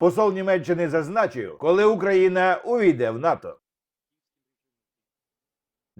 Посол Німеччини зазначив, коли Україна увійде в НАТО.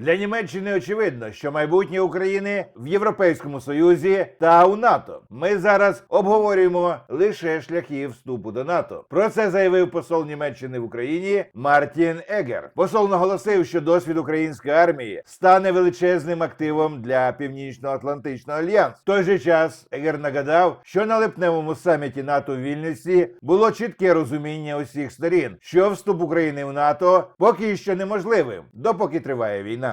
Для Німеччини очевидно, що майбутнє України в Європейському Союзі та у НАТО. Ми зараз обговорюємо лише шляхи вступу до НАТО. Про це заявив посол Німеччини в Україні Мартін Егер. Посол наголосив, що досвід української армії стане величезним активом для Північно-Атлантичного альянсу. В той же час Егер нагадав, що на липневому саміті НАТО в Вільнюсі було чітке розуміння усіх сторін, що вступ України в НАТО поки що неможливим, допоки триває війна.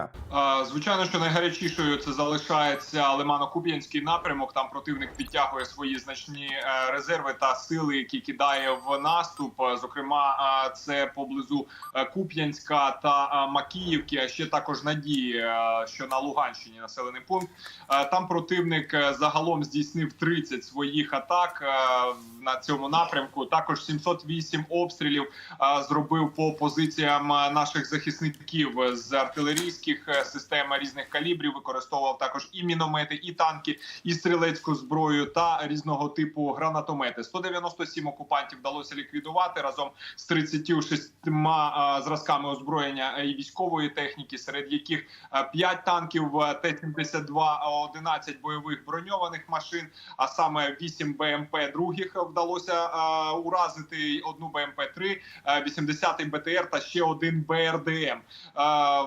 Звичайно, що найгарячішою це залишається Лимано-Куп'янський напрямок. Там противник підтягує свої значні е, резерви та сили, які кидає в наступ. Зокрема, це поблизу е, Куп'янська та Макіївки. А ще також Надії, е, що на Луганщині населений пункт. Там противник загалом здійснив 30 своїх атак на цьому напрямку. Також 708 обстрілів зробив по позиціям наших захисників з артилерійських е, систем різних калібрів. Використовував також і міномети, і танки, і стрілецьку зброю та різного типу гранатомети. 197 окупантів вдалося ліквідувати разом з 36 е, зразками озброєння і військової техніки, серед яких 5 танків е, Т-72, 11 бойових броньованих машин, а саме 8 БМП других вдалося уразити одну БМП-3, 80-й БТР та ще один БРДМ.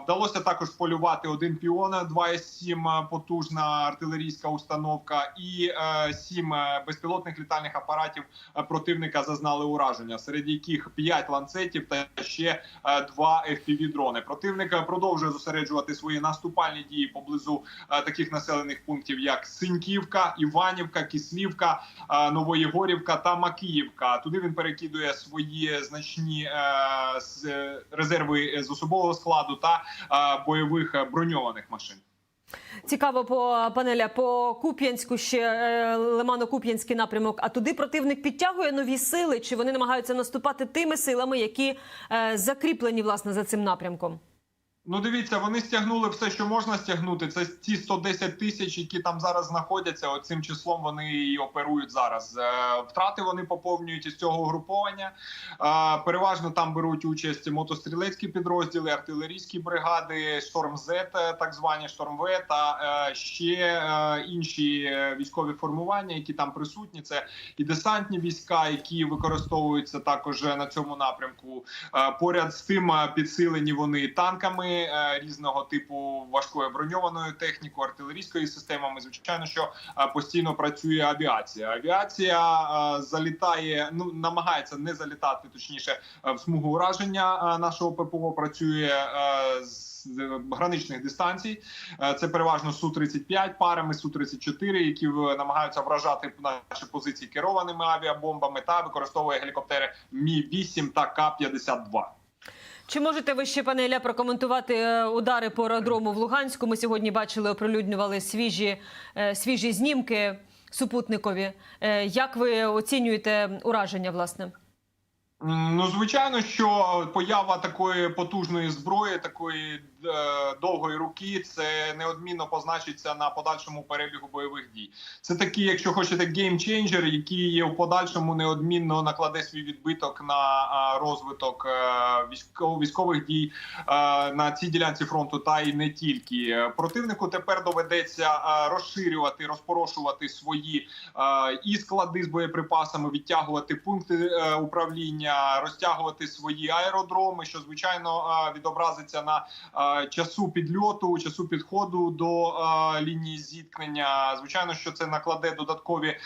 Вдалося також полювати один піон 2,7 потужна артилерійська установка і е, сім е, безпілотних літальних апаратів е, противника зазнали ураження, серед яких 5 ланцетів та ще е, два fpv дрони. Противник е, продовжує зосереджувати свої наступальні дії поблизу е, таких населених пунктів, як Синьківка, Іванівка, Кислівка, е, Новоєгорівка та Макіївка. Туди він перекидує свої значні е, е, резерви з особового складу та е, бойових е, броньованих машин. Цікаво по панеля по Куп'янську ще е, Лимано-Куп'янський напрямок. А туди противник підтягує нові сили, чи вони намагаються наступати тими силами, які е, закріплені власне за цим напрямком? Ну, дивіться, вони стягнули все, що можна стягнути. Це ті 110 тисяч, які там зараз знаходяться. Оцим числом вони і оперують зараз. Е, Втрати вони поповнюють із цього угруповання. Е, Переважно там беруть участь мотострілецькі підрозділи, артилерійські бригади, шторм З, так звані шторм В, та е, ще е, інші е, військові формування, які там присутні. Це і десантні війська, які використовуються також на цьому напрямку. Е, Поряд з тим е, підсилені вони танками е, різного типу важкою броньованою технікою, артилерійською системами. Звичайно, що е, постійно працює авіація. Авіація е, залітає, ну намагається не залітати, точніше, в смугу ураження нашого ППО. Працює з граничних дистанцій. Це переважно су 35 парами су 34 які намагаються вражати наші позиції керованими авіабомбами та використовує гелікоптери Мі 8 та К 52 Чи можете ви ще пане Ілля, прокоментувати е, удари по аеродрому в Луганську? Ми сьогодні бачили, оприлюднювали свіжі, е, свіжі знімки супутникові. Е, Як ви оцінюєте ураження, власне? Ну, звичайно, що поява такої потужної зброї, такої е, довгої руки, це неодмінно позначиться на подальшому перебігу бойових дій. Це такий, якщо хочете, геймченджер, який в подальшому неодмінно накладе свій відбиток на розвиток е, військо- військових дій е, на цій ділянці фронту, та й не тільки противнику. Тепер доведеться е, розширювати, розпорошувати свої і склади з боєприпасами, відтягувати пункти е, управління, розтягувати свої аеродроми, що звичайно відобразиться на часу підльоту, часу підходу до лінії зіткнення. Звичайно, що це накладе додаткові е,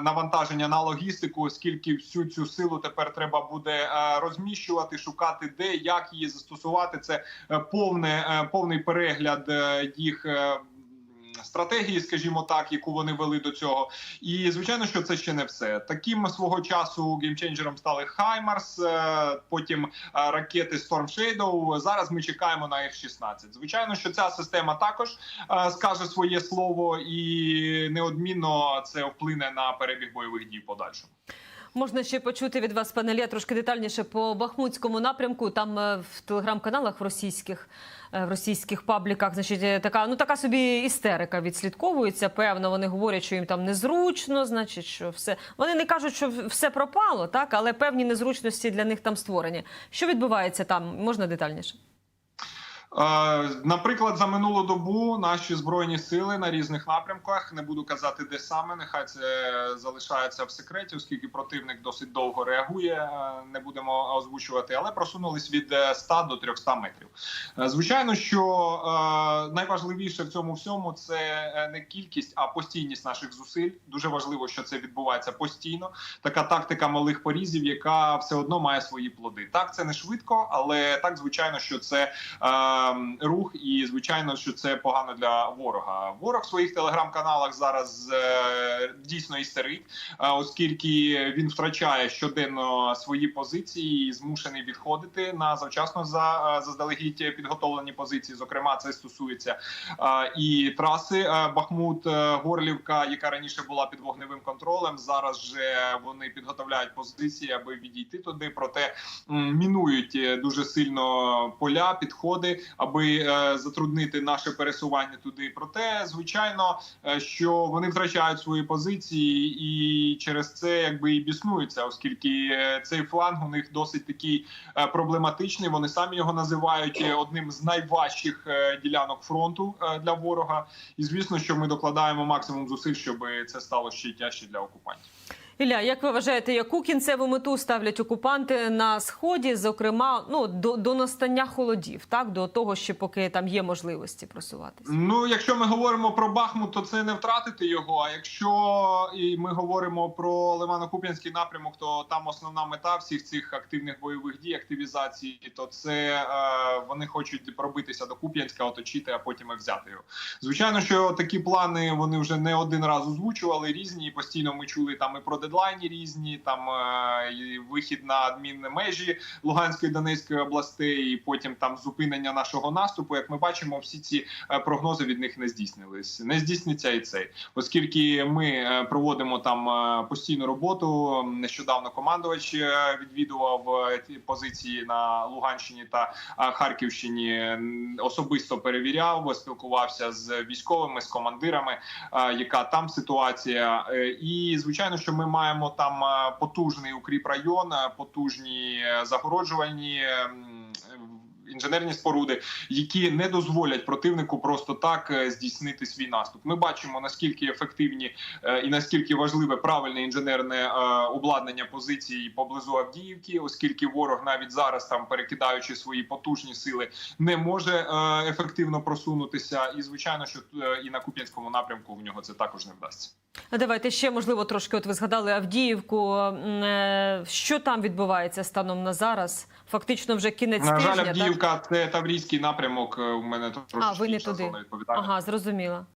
навантаження на логістику, оскільки всю цю силу тепер треба буде е, розміщувати, шукати де, як її застосувати. Це е, повне, повний перегляд їх. Стратегії, скажімо так, яку вони вели до цього, і звичайно, що це ще не все. Таким свого часу геймченджером стали Хаймарс, е, потім е, ракети Storm Shadow. Зараз ми чекаємо на F-16. Звичайно, що ця система також е, скаже своє слово, і неодмінно це вплине на перебіг бойових дій подальшому. Можна ще почути від вас, пане Ілля, трошки детальніше по Бахмутському напрямку. Там в телеграм-каналах російських, в російських пабліках, значить, е, така ну така собі істерика відслідковується. Певно, вони говорять, що їм там незручно, значить, що все. Вони не кажуть, що все пропало, так, але певні незручності для них там створені. Що відбувається там? Можна детальніше? Е, Наприклад, за минулу добу наші збройні сили на різних напрямках не буду казати, де саме нехай це залишається в секреті, оскільки противник досить довго реагує. е, Не будемо озвучувати, але просунулись від е, 100 до 300 метрів. Е, Звичайно, що е, найважливіше в цьому всьому це е, не кількість, а постійність наших зусиль. Дуже важливо, що це відбувається постійно. Така тактика малих порізів, яка все одно має свої плоди. Так, це не швидко, але так звичайно, що це. Е, рух, і звичайно, що це погано для ворога. Ворог в своїх телеграм-каналах зараз е, дійсно істерить, е, оскільки він втрачає щоденно свої позиції і змушений відходити на завчасно за е, заздалегідь підготовлені позиції. Зокрема, це стосується е, і траси Бахмут Горлівка, яка раніше була під вогневим контролем. Зараз же вони підготовляють позиції, аби відійти туди. Проте мінують дуже сильно поля, підходи, аби е, затруднити наше пересування туди. Проте, звичайно, е, що вони втрачають свої позиції, і через це якби і біснуються, оскільки е, цей фланг у них досить такий проблематичний. Вони самі його називають одним з найважчих ділянок фронту для ворога. І звісно, що ми докладаємо максимум зусиль, щоб це стало ще тяжче для окупантів. Ілля, як ви вважаєте, яку кінцеву мету ставлять окупанти на сході, зокрема, ну до, до настання холодів, так до того, що поки там є можливості просуватися? Ну, якщо ми говоримо про Бахмут, то це не втратити його. А якщо і ми говоримо про Лимано-Куп'янський напрямок, то там основна мета всіх цих активних бойових дій, активізації, то це е, вони хочуть пробитися до Куп'янська, оточити, а потім і взяти його. Звичайно, що такі плани вони вже не один раз озвучували різні. Постійно ми чули там і про дедлайні різні, там е, і вихід на адмінні межі Луганської Донецької областей, і потім там зупинення нашого наступу. Як ми бачимо, всі ці е, прогнози від них не здійснились. Не здійсниться і цей, оскільки ми е, проводимо там постійну роботу. Нещодавно командувач відвідував ті позиції на Луганщині та Харківщині. Особисто перевіряв, спілкувався з військовими, з командирами, яка там ситуація. І звичайно, що ми маємо там е, потужний укріп район, е, потужні е, загороджувальні. Інженерні споруди, які не дозволять противнику просто так здійснити свій наступ. Ми бачимо наскільки ефективні і наскільки важливе правильне інженерне обладнання позицій поблизу Авдіївки, оскільки ворог навіть зараз там перекидаючи свої потужні сили, не може ефективно просунутися. І звичайно, що і на Куп'янському напрямку в нього це також не вдасться. Давайте ще можливо трошки. От ви згадали Авдіївку. Е, Що там відбувається станом на зараз? Фактично, вже кінець На тижня. жаль, так? Авдіївка це Таврійський напрямок. е, У мене трошки А, ви не туди. Ага, зрозуміло.